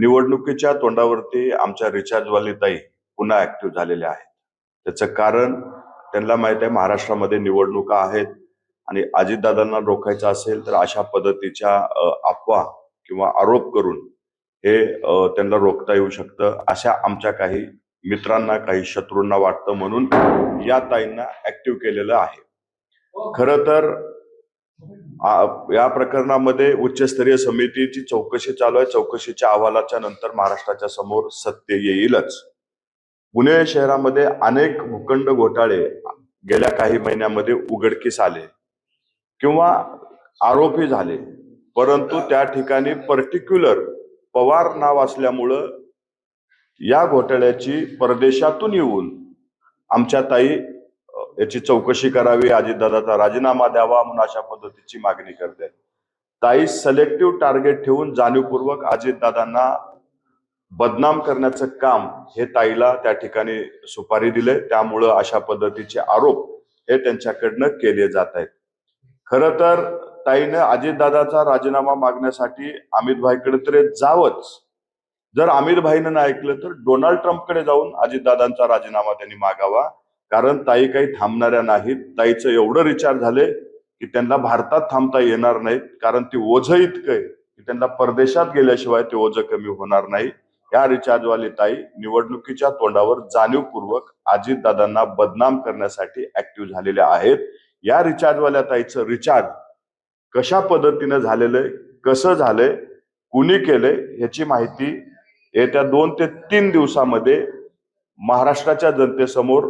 निवडणुकीच्या तोंडावरती आमच्या रिचार्जवाले ताई पुन्हा ऍक्टिव्ह झालेल्या आहेत. त्याचं कारण त्यांना माहीत आहे महाराष्ट्रामध्ये निवडणुका आहेत आणि अजितदादांना रोखायचं असेल तर अशा पद्धतीच्या अफवा किंवा आरोप करून हे त्यांना रोखता येऊ शकतं अशा आमच्या काही मित्रांना काही शत्रूंना वाटतं म्हणून या ताईंना ऍक्टिव्ह केलेलं आहे. खरं तर या प्रकरणामध्ये उच्चस्तरीय समितीची चौकशी चालू आहे. चौकशीच्या अहवालाच्या नंतर महाराष्ट्राच्या समोर सत्य येईलच. पुणे शहरामध्ये अनेक भूखंड घोटाळे गेल्या काही महिन्यामध्ये उघडकीस आले किंवा आरोपी झाले. परंतु त्या ठिकाणी पर्टिक्युलर पवार नाव असल्यामुळं या घोटाळ्याची परदेशातून येऊन आमच्या ताई याची चौकशी करावी अजितदादाचा राजीनामा द्यावा म्हणून अशा पद्धतीची मागणी करते. ताई सलेक्टिव्ह टार्गेट ठेवून जाणीवपूर्वक अजितदादांना बदनाम करण्याचं काम हे ताईला त्या ठिकाणी सुपारी दिले. त्यामुळं अशा पद्धतीचे आरोप हे त्यांच्याकडनं केले जात आहेत. खरं तर ताईनं अजितदादाचा राजीनामा मागण्यासाठी अमित भाईकडे तरी जावंच. जर अमित भाईनं ऐकलं तर डोनाल्ड ट्रम्पकडे जाऊन अजितदादांचा राजीनामा त्यांनी मागावा. कारण ताई काही थांबणाऱ्या नाहीत. ताईचं एवढं रिचार्ज झाले की त्यांना भारतात थांबता येणार नाहीत. कारण ती ओझं इतकं आहे की त्यांना परदेशात गेल्याशिवाय ते ओझं कमी होणार नाही. या रिचार्जवाली ताई निवडणुकीच्या तोंडावर जाणीवपूर्वक अजितदादांना बदनाम करण्यासाठी ऍक्टिव्ह झालेल्या आहेत. या रिचार्जवाल्या ताईचं रिचार्ज कशा पद्धतीनं झालेलं आहे कसं झालंय कुणी केलंय ह्याची माहिती येत्या दोन ते तीन दिवसामध्ये महाराष्ट्राच्या जनतेसमोर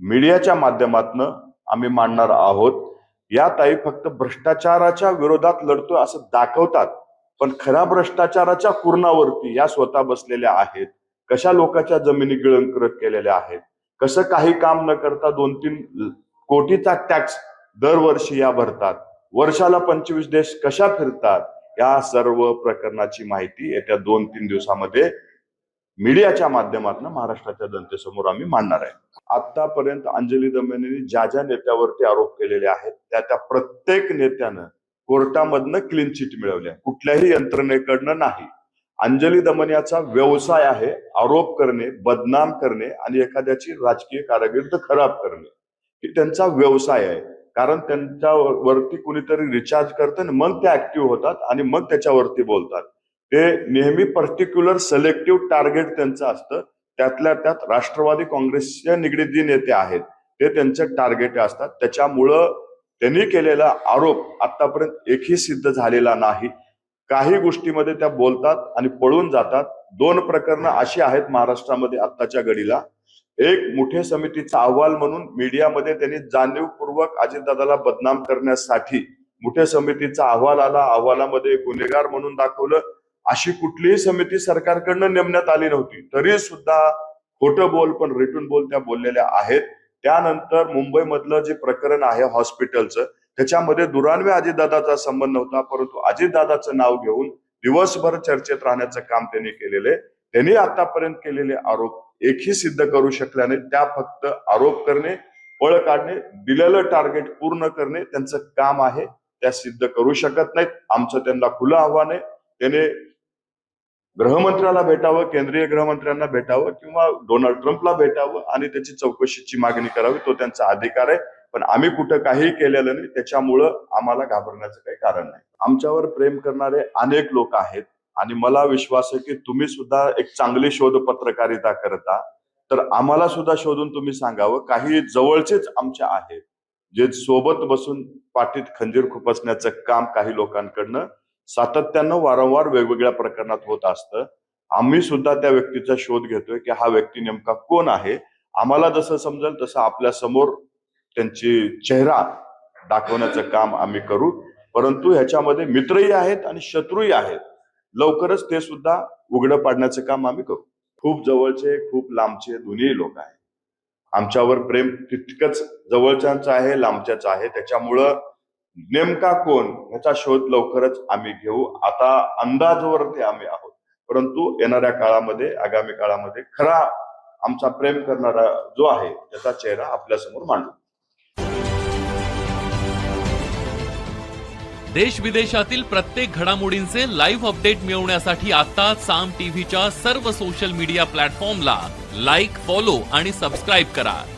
मीडियाच्या माध्यमातून आम्ही मांडणार आहोत. या ताई फक्त भ्रष्टाचाराच्या विरोधात लढतोय असं दाखवतात पण खऱ्या भ्रष्टाचाराच्या पूर्णावरती या स्वतः बसलेल्या आहेत. कशा लोकांच्या जमिनी गिळंकृत केलेल्या आहेत? कसं काही काम न करता दोन तीन कोटीचा टॅक्स दरवर्षी या भरतात? वर्षाला पंचवीस देश कशा फिरतात? या सर्व प्रकरणाची माहिती येत्या दोन तीन दिवसामध्ये मीडियाच्या माध्यमातून महाराष्ट्राच्या जनतेसमोर आम्ही मांडणार आहे. आतापर्यंत अंजली दमेनीने ज्या ज्या नेत्यावरती आरोप केलेले आहेत त्या त्या प्रत्येक नेत्यानं कोर्टामधनं क्लीन चिट मिळवल्या. कुठल्याही यंत्रणेकडनं नाही. अंजली दमनियाचा व्यवसाय आहे आरोप करणे बदनाम करणे आणि एखाद्याची राजकीय कारकीर्द खराब करणे. ही त्यांचा व्यवसाय आहे. कारण त्यांच्या वरती कुणीतरी रिचार्ज करतं आणि मग ते ऍक्टिव्ह होतात आणि मग त्याच्यावरती बोलतात. ते नेहमी पर्टिक्युलर सिलेक्टिव्ह टार्गेट त्यांचं असतं. त्यातल्या त्यात राष्ट्रवादी काँग्रेसच्या निगडीत जे नेते आहेत. ते त्यांचे टार्गेट असतात. त्याच्यामुळं त्यांनी केलेला आरोप आतापर्यंत एकही सिद्ध झालेला नाही. काही गोष्टीमध्ये त्या बोलतात आणि पळून जातात. दोन प्रकरणं अशी आहेत महाराष्ट्रामध्ये आत्ताच्या घडीला. एक मुठे समितीचा अहवाल म्हणून मीडियामध्ये त्यांनी जाणीवपूर्वक अजितदादाला बदनाम करण्यासाठी मुठे समितीचा अहवाल आला. अहवालामध्ये गुन्हेगार म्हणून दाखवलं. अशी कुठलीही समिती सरकारकडनं नेमण्यात आली नव्हती. तरी सुद्धा खोटं बोल पण रिटून बोल त्या बोललेल्या आहेत. त्यानंतर मुंबईमधलं जे प्रकरण आहे हॉस्पिटलचं त्याच्यामध्ये दुरान्वे अजितदादाचा संबंध होता परंतु अजितदादाचं नाव घेऊन दिवसभर चर्चेत राहण्याचं काम त्यांनी केलेले त्यांनी आतापर्यंत केलेले आरोप एकही सिद्ध करू शकल्याने त्या फक्त आरोप करणे पळ काढणे दिलेलं टार्गेट पूर्ण करणे त्यांचं काम आहे. त्या सिद्ध करू शकत नाहीत. आमचं त्यांना खुलं आव्हान आहे. त्याने गृहमंत्र्याला भेटावं केंद्रीय गृहमंत्र्यांना भेटावं किंवा डोनाल्ड ट्रम्पला भेटावं आणि त्याची चौकशीची मागणी करावी तो त्यांचा अधिकार आहे. पण आम्ही कुठं काही केलेलं नाही त्याच्यामुळं आम्हाला घाबरण्याचं काही कारण नाही. आमच्यावर प्रेम करणारे अनेक लोक आहेत आणि मला विश्वास आहे की तुम्ही सुद्धा एक चांगली शोध पत्रकारिता करता. तर आम्हाला सुद्धा शोधून तुम्ही सांगावं काही जवळचेच आमचे आहेत. जे सोबत बसून पाठीत खंजीर खुपसण्याचं काम काही लोकांकडनं सातत्यानं वारंवार वेगवेगळ्या प्रकरणात होत असतं. आम्ही सुद्धा त्या व्यक्तीचा शोध घेतोय की हा व्यक्ती नेमका कोण आहे? आम्हाला जसं समजेल तसं आपल्यासमोर त्यांची चेहरा दाखवण्याचं काम आम्ही करू. परंतु ह्याच्यामध्ये मित्रही आहेत आणि शत्रूही आहेत. लवकरच ते सुद्धा उघडं पाडण्याचं काम आम्ही करू. खूप जवळचे खूप लांबचे दोन्ही लोक आहेत. आमच्यावर प्रेम तितकंच जवळच्यांचं आहे लांबच्याच आहे. त्याच्यामुळं नेमका कोण ह्याचा शोध लवकरच आम्ही घेऊ. आता अंदाजवरती आम्ही आहोत. परंतु येणाऱ्या काळामध्ये आगामी काळामध्ये खरा आमचा प्रेम करणारा जो आहे त्याचा चेहरा आपल्यासमोर मांडू. देश विदेशातील प्रत्येक घडामोडींचे लाईव्ह अपडेट मिळवण्यासाठी आता साम टीव्हीच्या सर्व सोशल मीडिया प्लॅटफॉर्मला लाईक फॉलो आणि सबस्क्राईब करा.